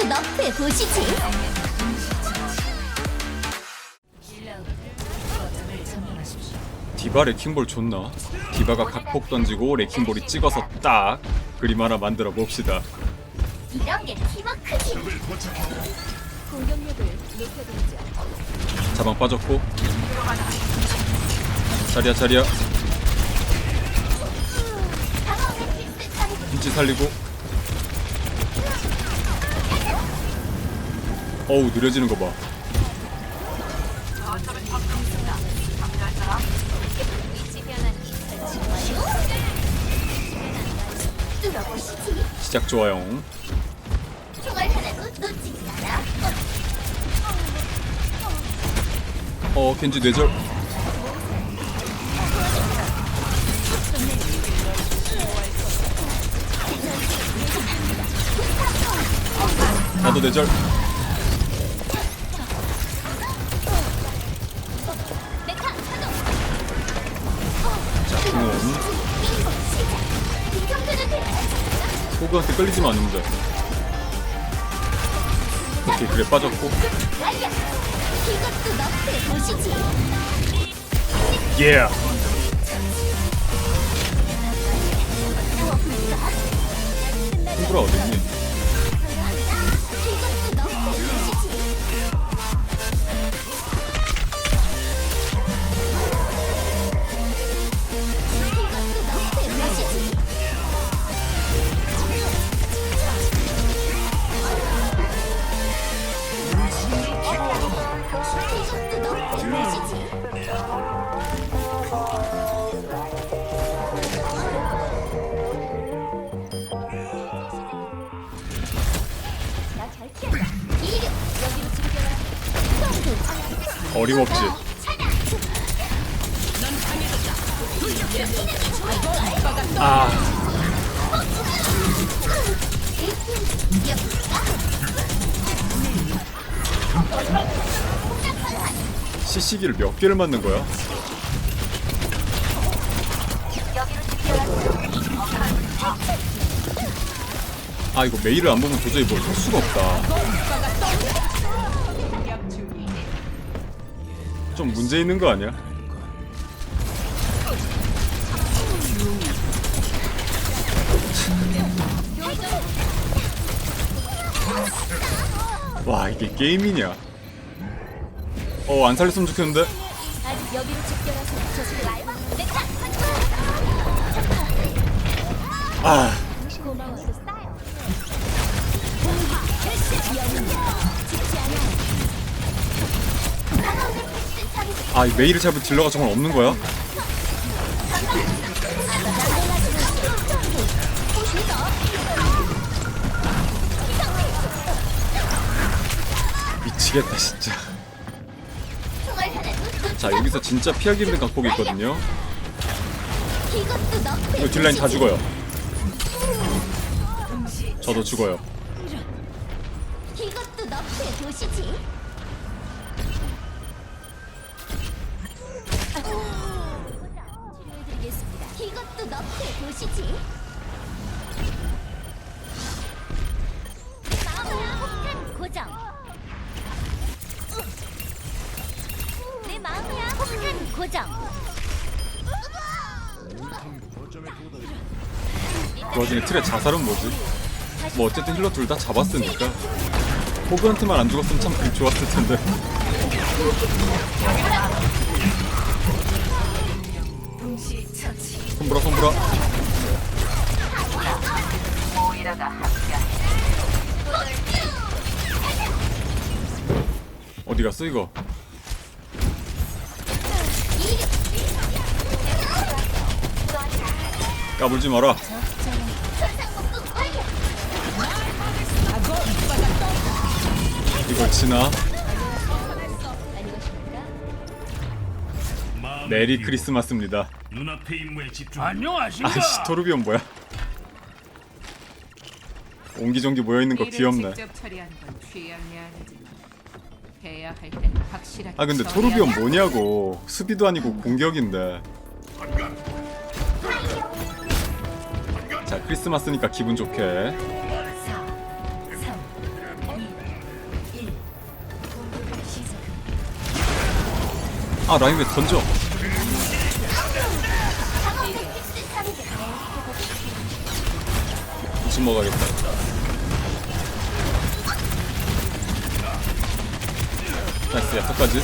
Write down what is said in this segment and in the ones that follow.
이것도 너프해 보시지. 디바 레킹볼 좋나? 디바가 각폭 던지고 레킹볼이 찍어서 딱 그림 하나 만들어 봅시다. 이런 게 팀워크지. 공격력을 높여드리죠. 자방 빠졌고 자리야 자리야 처리. 김치 살리고 어우 느려지는 완료. 뚫어보시지. 시작 좋아요. 어 겐지 뇌절 나도 뇌절 호그한테 끌리지만 않으면 돼 오케이 그래 빠졌고. 예 호그라 어딨니? 어림없지. 아. CC기를 몇 개를 맞는 거야? 아 이거 메일을 안 보면 도저히 뭘 할 수가 없다 좀 문제 있는 거 아니야? 와 이게 게임이냐 어 안 살렸으면 좋겠는데 아 고마워 싸요. 결실 죽지 않아. 아, 이 메일을 잡을 딜러가 정말 없는 거야? 미치겠다 진짜 자 여기서 진짜 피하기 힘든 각폭이 있거든요 이거 딜라인 다. 죽어요 저도 죽어요 이것도 너프의 도시지. 치료해드리겠습니다. 이것도 너프의 도시지. 마음이야 폭탄 고정. 내 마음이야 폭탄 고정. 그 와중에 틀의 자살은 뭐지? 뭐 어쨌든 힐러 둘 다 잡았으니까 호그한테만 안 죽었으면 참 좋았을 텐데 갔어 이거 까불지 마라 이걸 치나? 메리 크리스마스입니다. 안녕하신가? 아이씨 토르비온 뭐야 옹기종기 모여있는 거 귀엽네 해야 할 땐 확실하게 아 근데 토르비온 뭐냐고. 수비도 아니고 공격인데. 자 크리스마스니까 기분 좋게. 아 라인 왜 던져? 무슨 먹어야겠다. 나이스 약까지.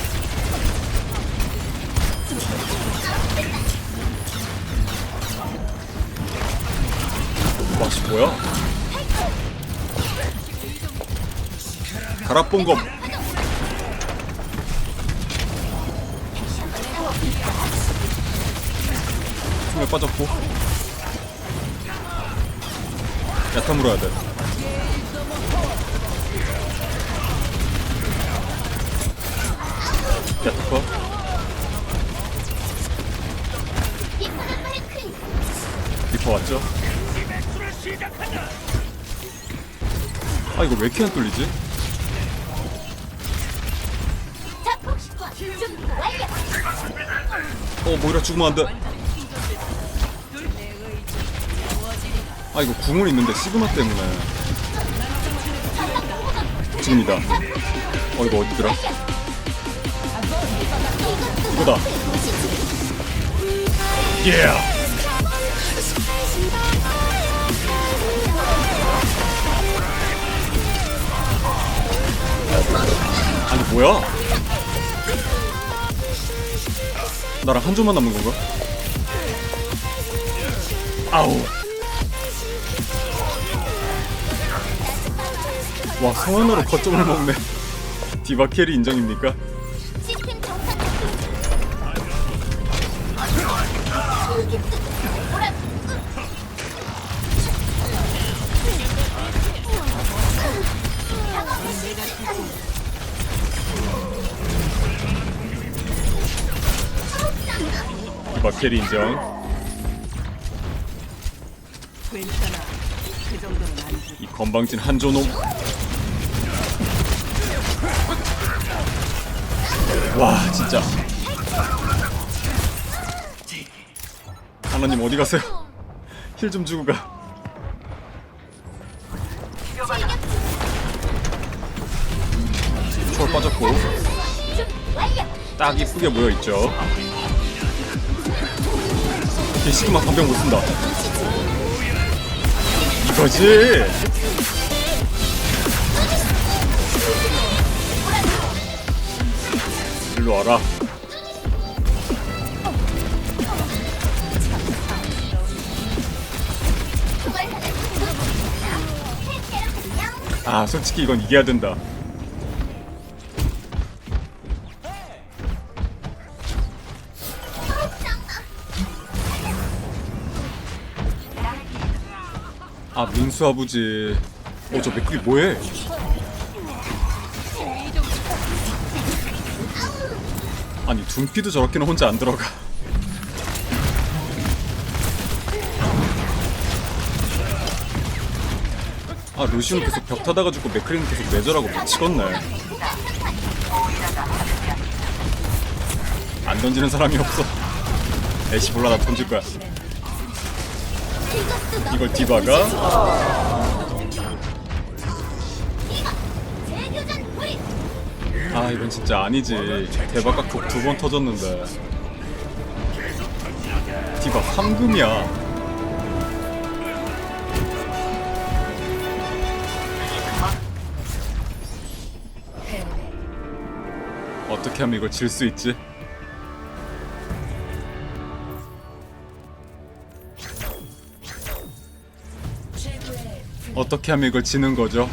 와씨 뭐야? 가락봉검 숨에 빠졌고. 야타 물어야 돼 야타 컷 리퍼 왔죠? 아 이거 왜 이렇게 안 뚫리지? 어 모이라 죽으면 안 돼. 아 이거 궁은 있는데 시그마 때문에. 지금이다. 어 이거 어디더라 이거다. 예 아니 뭐야? 나랑 한 조만 남은 건가? 아우. 와 성현으로 거점을 먹네. 디바 캐리 인정입니까? 디바 캐리 인정. 괜찮아. 그 정도는 아니지. 이 건방진 한조놈. 와 진짜. 하나님 어디 가세요? 힐 좀 주고 가. 초월 빠졌고. 딱 이쁘게 모여있죠 이 시그마 방병 못쓴다. 이거지. 일로 와라. 아 솔직히 이건 이겨야 된다 아 민수 아버지. 어저 맥클이 뭐해? 아니 둔피도 저렇게는 혼자 안 들어가. 아 루시는 계속 벽 타다가지고 맥크리는 계속 내절하고 미치겠네. 안 던지는 사람이 없어. 애쉬 몰라 나 던질 거야 이걸 디바가? 아 이건 진짜 아니지. 대박각 두번 터졌는데. 디바 3금이야. 어떻게 하면 이걸 질 수 있지? 어떻게 하면 이걸 지는 거죠?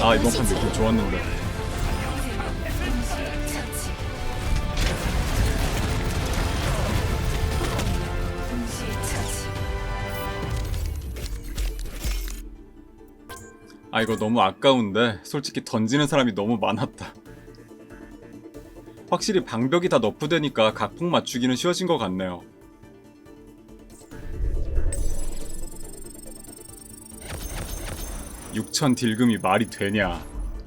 아 이번 판. 느낌 좋았는데 아 이거 너무 아까운데 솔직히 던지는 사람이 너무 많았다 확실히 방벽이 다 너프되니까 각폭 맞추기는 쉬워진 것 같네요 (6천 딜금이 말이 되냐?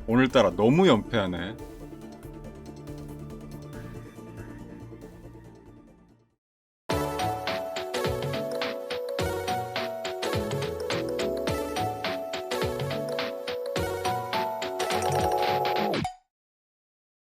오늘따라 너무 연패하네